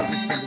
பார்த்து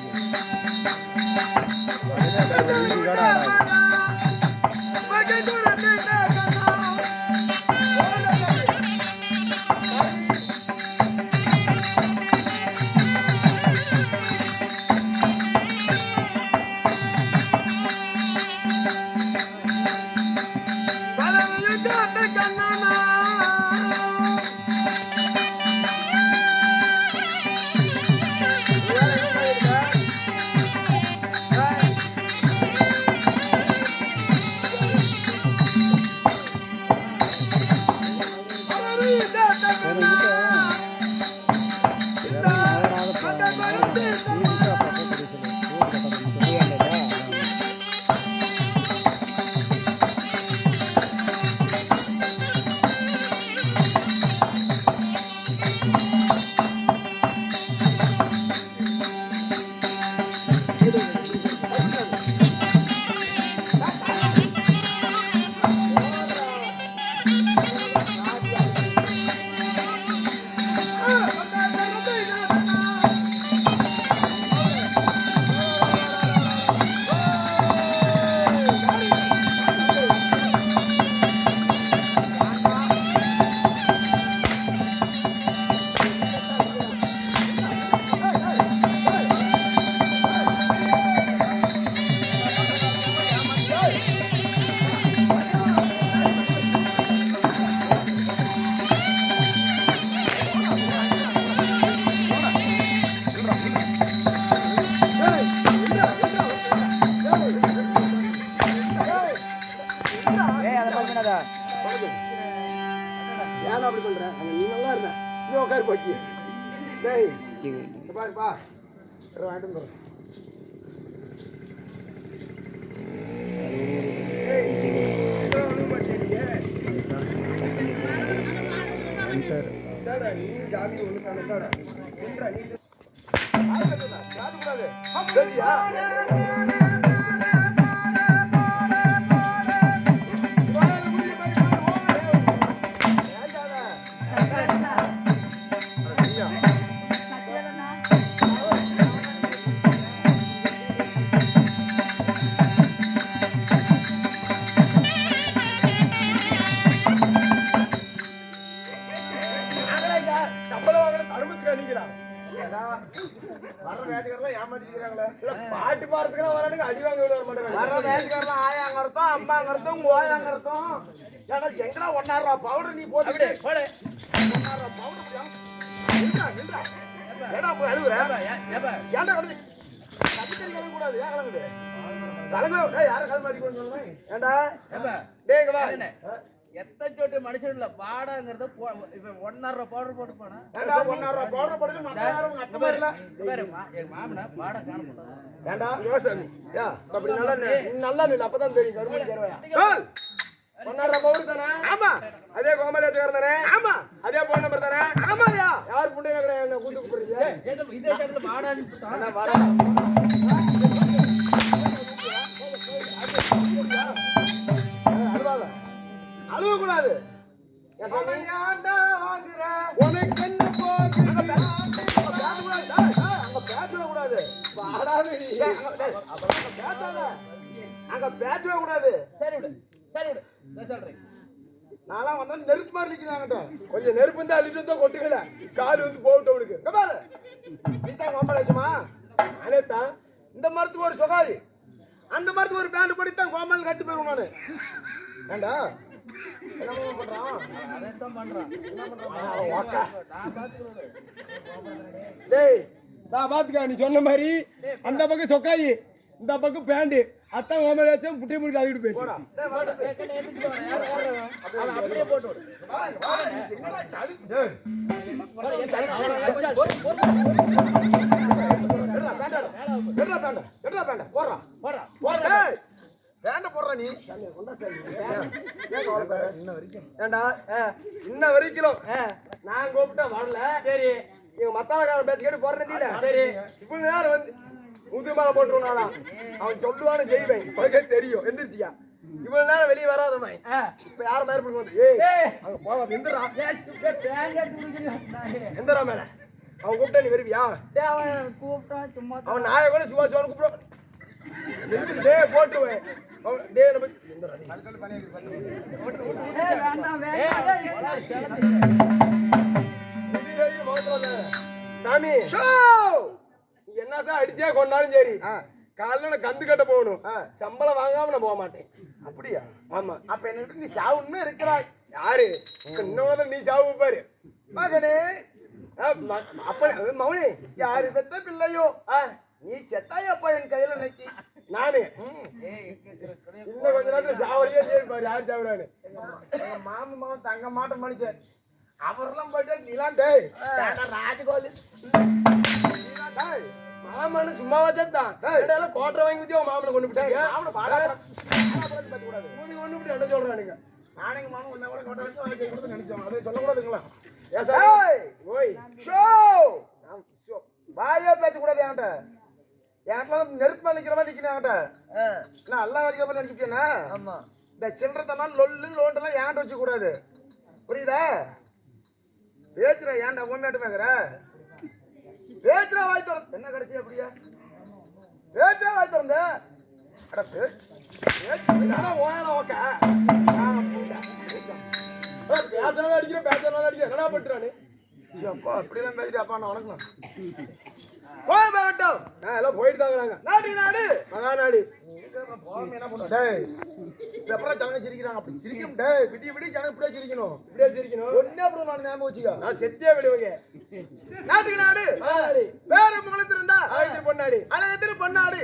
ஏன் அப்படி பண்ற அங்க நீ நல்லா இருந்த. நீ உட்காரு பாக்கி டேய் இங்க. பாரு பா. இதை வாங்கிட்டு நீ ஜாதி தானே, நீ? ஆடுறதுடா, ஆடக்கூடாது. சரியா? விட மாட்டேங்கிறாங்க. வர்ற வேலைக்காரெல்லாம் ஆயாங்கறதும், அம்மாங்கறதும், ஓயாங்கறதும். ஏடா, எங்கடா ஒண்ணாயிரம் ரூபாய் powder நீ போட்டுக்கிட்டு? நில்றா, நில்றா. ஏடா போய் அழுகுற? ஏன்டா கிடந்து? கலக்கக்கூடாது, ஏன் கலங்குது? கலங்க, ஏய், யாரை கலந்து அடிக்கணும்னு சொல்லுவேன்? ஏன்டா? டேய், இங்க வா. ஆ? எத்தனை சொட்டு மனுஷன் இல்ல பாடாங்கிறது இப்ப ஒன்னரை ரூபா பவுடர் போட்டு போனா. ஏன்டா ஒண்ணாயிரம் ரூபாய் powder போட்டுட்டு மத்த யாரும் உங்க அத்தை மாதிரி இல்ல? பாரு மா- எங்க மாமனா பாட யோசனை. யா அப்படி நல்லா நில்லு. நீ நல்லா நில்லு அப்பதான் தெரியும். கருமணி கருவாயா ஒன்னாயிரம் பவுன் தானே? ஆமா. அதே கோமலேஜக்காரன் தானே? ஆமா. அதே போன் நம்பர் தானே? ஆமாயா யார் புண்டையில கிடையாது. என்ன கூட்டு கூப்பிடுறீங்க இதே சைடுல அழுவக்கூடாது. உனக்கு என்ன கூடாது. அங்க- பேசவே கூடாது. சரி விடு சரி விடு. சொல்றேன். நான்லாம் வந்தா நெருப்பு மாதிரி நிக்கிறாங்கட்ட கொஞ்சம் நெருப்பு இருந்தா அள்ளிட்டு இருந்தா கொட்டுக்கல கால் வந்து போகட்டும் அவனுக்கு பாரு. நீதான் மாம்பழச்சுமா அனேத்தா இந்த மரத்துக்கு ஒரு சுகாதி அந்த மாதிரி ஒரு பேண்ட் போட்டு தான் கோமல் கட்டி போயிருவோம் நானு. ஏண்டா? என்ன பண்றான் அதைத்தான் பண்றான் என்ன பண்றான் டேய் நான் பாத்துக்க நீ சொன்ன மாதிரி அந்த பக்கம் சொக்காயி இந்த பக்கம் பேண்ட் அத்தான் கோமல் வச்சு புட்டி முடி அதுக்கிட்டு பேசு பேண்டா, போடுறா. போடுறா. போடுறா, பேண்டை போடுறா நீ. ஏண்டா, ஆ, இன்ன வரைக்கும். நான் கூப்பிட்டா வரல. சரி. எங்க மத்தாளக்காரன் பேச்சு கேட்டு போறேன் சரி. இவ்வளவு நேரம் வந்து முது மேல போட்டுருவானா அவன் சொல்லுவான்னு உனக்கே தெரியும். எந்திரிச்சியா? இவ்வளவு நேரம் வெளியே வராதவன் ஆ. இப்ப யார மாதிரி பிடிக்கும் வந்து. அங்க போவா எந்திரா சும்மா மேல. அவன் கூப்பிட்டா நீ வருவியா? அவன் கூப்பிட்டான் சும்மா அவன் நாயை கூட சுவா சுவான்னு கூப்பிடுவான். போட்டுவேன் சாமி. என்னதான் அடிச்சே கொண்டாலும் சரி காலைல கந்து கட்ட போகணும். சம்பளம் வாங்காம நான் போக மாட்டேன். அப்படியா? ஆமா. அப்ப என்ன நீ சாவுன்னு இருக்கிறாய். யாரு? இன்னொரு நீ சாவு பாரு. மகனே. அப்ப மௌனி. யாரு பெத்த பிள்ளையோ? நீ செத்தாயப்பா என் கையில நக்கி நானு. இன்னும் கொஞ்ச நேரத்துல சாவடியே சரி பாரு யார் எங்க மாமன் மாமன் தங்க மாட்ட மனுஷன் அவரெல்லாம் போயிட்டு நீலாம் டேய். ராஜகோலி. மாமனு சும்மாவா எல்லாம் கோட்டை வாங்கி ஊத்தி மாமனை கொண்டு விட்டாங்க மாமனை கொண்டு விட்டு என்ன சொல்றானுங்க. நாளைக்கு மாமன் உன்னை கூட கோட்டை வச்சு வாங்கி கொடுத்து நினைச்சோம். அதை சொல்லக்கூடாதுங்களா? ஏன் சார். ஓய். ஷோ. வாயே பேசக்கூடாது என்கிட்ட. என்கிட்ட நெருப்பு மேல நிக்கிற மாதிரி நிக்கணும் என்கிட்ட நான் எல்லாம் வரைக்கும் மாதிரி நினைச்சிட்டேனா ஆமா. இந்த சில்லறத்தனா லொல்லு லோண்டெல்லாம் ஏன்ட்ட வச்சு கூடாது புரியுதா? பேச்சுற ஏன்டா உண்மையாட்டு பேங்குற பேச்சுற வாய் திறந்து. என்ன கிடைச்சி அப்படியா? பேச்சுற வாய் திறந்த. அட பேச்சு பேசுறவங்க அடிக்கிற பேசுறவங்க அடிக்கிற என்னடா பண்றானு அப்பா அப்படிலாம் பேசிட்டு அப்பா நான் வணக்கம் போக வேண்டாம் நான் எல்லாம் போயிட்டு தாங்கிறாங்க நாடு நாடு. மகா நாடு டேய் எப்பறம் ஜனங்க சிரிக்கிறாங்க அப்படி. சிரிக்கும் டேய் விடிய விடிய ஜனங்க இப்படியே சிரிக்கணும். இப்படியே சிரிக்கணும். ஒண்ணே அப்புறம் நான் ஞாபகம் வச்சுக்க. நான் செத்தே விடுவேங்க. நாட்டுக்கு நாடு. வேற முகலத்து இருந்தா அழகத்திரு பொன்னாடி. அழகத்திரு பொன்னாடி.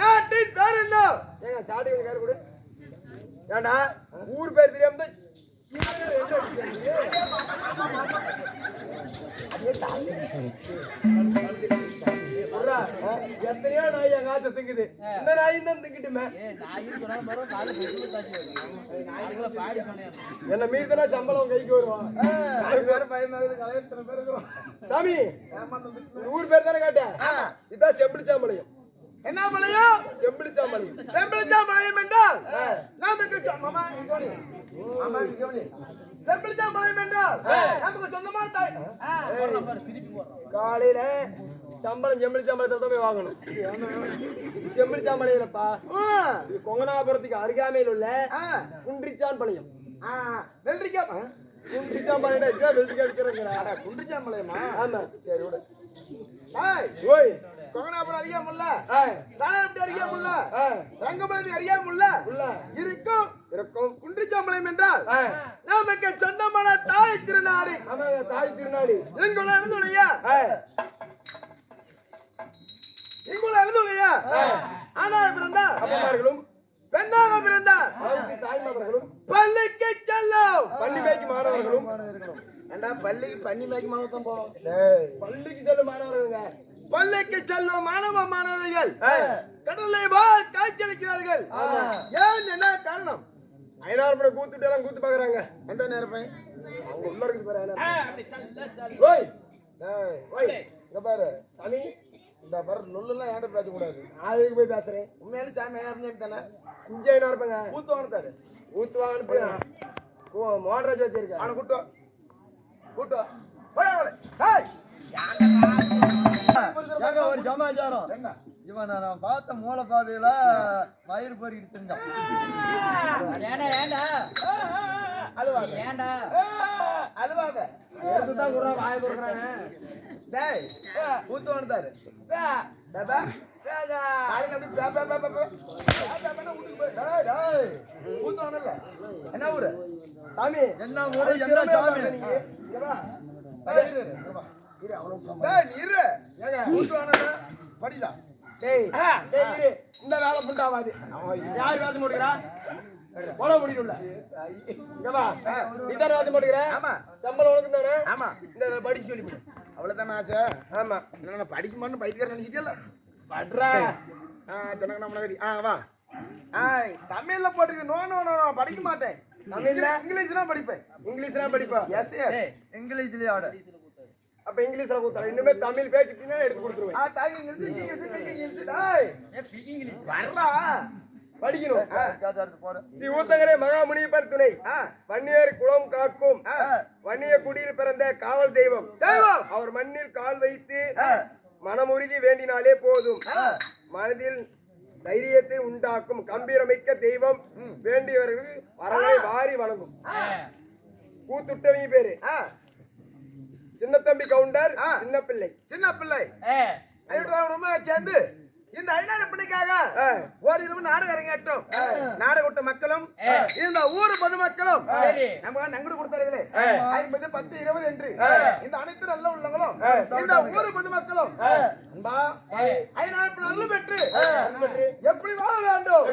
நாட்டின் பேர் என்ன? ஏங்க சாடி பேர் கொடு. ஏண்டா ஊர் பேர் தெரியாம தான் எத்தனையோ நாய் எங்க ஆச்ச திங்குது இந்த நாய் தான் திங்கிட்டுமே. என்ன மீறி தானே சம்பளம் கைக்கு வருவான் சாமி ஊர் பேர் தானே கேட்டேன் இதான் செம்பிளிச்சாமலையம் என்ன மலையம் செம்பிளிச்சாமலையம் செம்பிளிச்சாமலையம் என்றால்? நமக்கு சொ- மாமா இங்க கவனி. மாமா இங்க கவனி. செம்பிளிச்சாமலையம் என்றால்? நமக்கு சொந்தமான தாய். காலையில சம்பளம் செம்பிளிச்சாமலத்தை தான் போய் வாங்கணும். இது செம்பிளிச்சாமலையிலப்பா. இது கொங்கனாபுரத்துக்கு அருகாமையில் உள்ள குன்றிச்சான் பாளையம் வெள்ளரிக்கா குன்றிச்சான் பாளையம் இதுதான் வெள்ளரிக்கா விற்கிறேங்கிறா குன்றிச்சான் பாளையமா ஆமா. சரி ரங்கமலதி அறியாமுல்ல உள்ள இருக்கும் இருக்கும் குன்றிச்சாம்பளம் என்றால் நமக்கு சொந்தமான தாய் திருநாடு. தாய் திருநாடு. எங்குள்ள எழுதுலையா எங்குள்ள எழுதுலையா ஆனா பிறந்தா அப்பமார்களும் பெண்ணாக பிறந்தா தாய்மார்களும் பள்ளிக்கு செல்லும். பள்ளி மேய்க்கு மாணவர்களும் ஏண்டா பள்ளிக்கு பள்ளி மேய்க்கு போறோம்? பள்ளிக்கு செல்லும் மாணவர்கள். பள்ளிக்கு செல்லும் மாணவ மாணவிகள். கடலை வாழ் காய்ச்சலிக்கிறார்கள் ஏன் என்ன காரணம்? ஐநாறு கூத்துட்டு எல்லாம் கூத்து பாக்குறாங்க. எந்த நேரம் அவங்க உள்ள பாரு ஆ, அப்படி தள்ளு, தள்ளு, தள்ளு. ஓய். ஓய். இங்க பாரு. சாமி. இந்த பாரு நொல்லுலாம் ஏன்ட பேச கூடாது நாளைக்கு போய் பேசுறேன். உண்மையில சாமி இருந்தா தானே? குஞ்சு ஐநா இருப்பாங்க ஊத்து வாங்கிட்டாரு ஊத்து வாங்கிட்டு போய் ஓ மோட்டர் வச்சிருக்கேன். அவனை கூட்டு ஒரு சமாச்சாரம் இவன் நான் பார்த்த மூல பாதையில மயிர் பொறிக்கிட்டு தெரிஞ்சான் ஏண்டா, ஏண்டா? அழுவாத. ஏண்டா? அழுவாத. எடுத்துதான் குர்ரா, வாயை திறக்கறானே. டேய், ஊத்து வாங்கிட்டாரு. டேபா, காலையில அப்படி பே, பே, பே, பே, பே. பே, பே, பேன்னு வீட்டுக்கு போய், டேய், டேய், ஊத்துவானல்ல? என்ன ஊரு சாமி என்ன ஊரு என்ன சாமி இரு. இந்த வேலை புண்டாவாது. யார் வேலை போடுகிறா போல முடியல இங்க வா நீ தான் வேலை போடுகிற ஆமா. சம்பளம் உனக்கு தானே? ஆமா. இந்த படிச்சு சொல்லி அவ்வளவுதானே ஆசை. ஆமா. என்ன படிக்க மாட்டேன் பைத்தியக்காரன் நினைச்சிட்டியல்ல? படுறா. ஆ மனகரி. ஆ வா. ஆய் தமிழ்ல போட்டுருக்கு நோ நோ நோ நோ படிக்க மாட்டேன். தமிழ்ல இங்கிலீஷ் தான் படிப்பேன். இங்கிலீஷ் தான் படிப்பேன் எஸ் எஸ் இங்கிலீஷ்லயே ஆட. அப்ப இங்கிலீஷ்ல கொடுத்தா இனிமே தமிழ் பேசிட்டீங்கன்னா எடுத்து கொடுத்துருவேன். ஆ தாய் இங்கிலீஷ் இங்கிலீஷ் இங்கிலீஷ் டேய் வர்றா. படிக்கணும். ஸ்ரீ ஊத்தங்கரே மகாமுனியப்பர் துணை வன்னியர் குளம் காக்கும். வன்னிய குடியில் பிறந்த காவல் தெய்வம். தெய்வம். அவர் மண்ணில் கால் வைத்து மனமுருகி வேண்டினாலே போதும். மனதில் தைரியத்தை உண்டாக்கும் கம்பீரமிக்க தெய்வம் வேண்டியவர்களுக்கு வரவை வாரி வணங்கும். கூத்துட்டவங்க பேரு. சின்ன தம்பி கவுண்டர் சின்ன பிள்ளை சின்ன பிள்ளை சேர்ந்து இந்த ஐநாறு பிள்ளைக்காக ஒரு இரவு நாடகம் அரங்கேற்றம். நாடக விட்ட மக்களும் இந்த ஊர் பொதுமக்களும். நம்ம நங்கடு கொடுத்தார்களே. ஐம்பது பத்து இருபது என்று. இந்த அனைத்து நல்ல உள்ளங்களும் இந்த ஊர் பொதுமக்களும். ஐநாறு நல்ல பெற்று எப்படி வாழ வேண்டும்?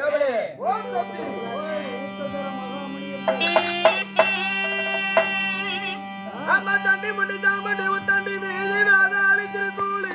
அம்மா தண்டி முடி தாமடி உத்தண்டி மீதி வேதாளி திருக்கூலி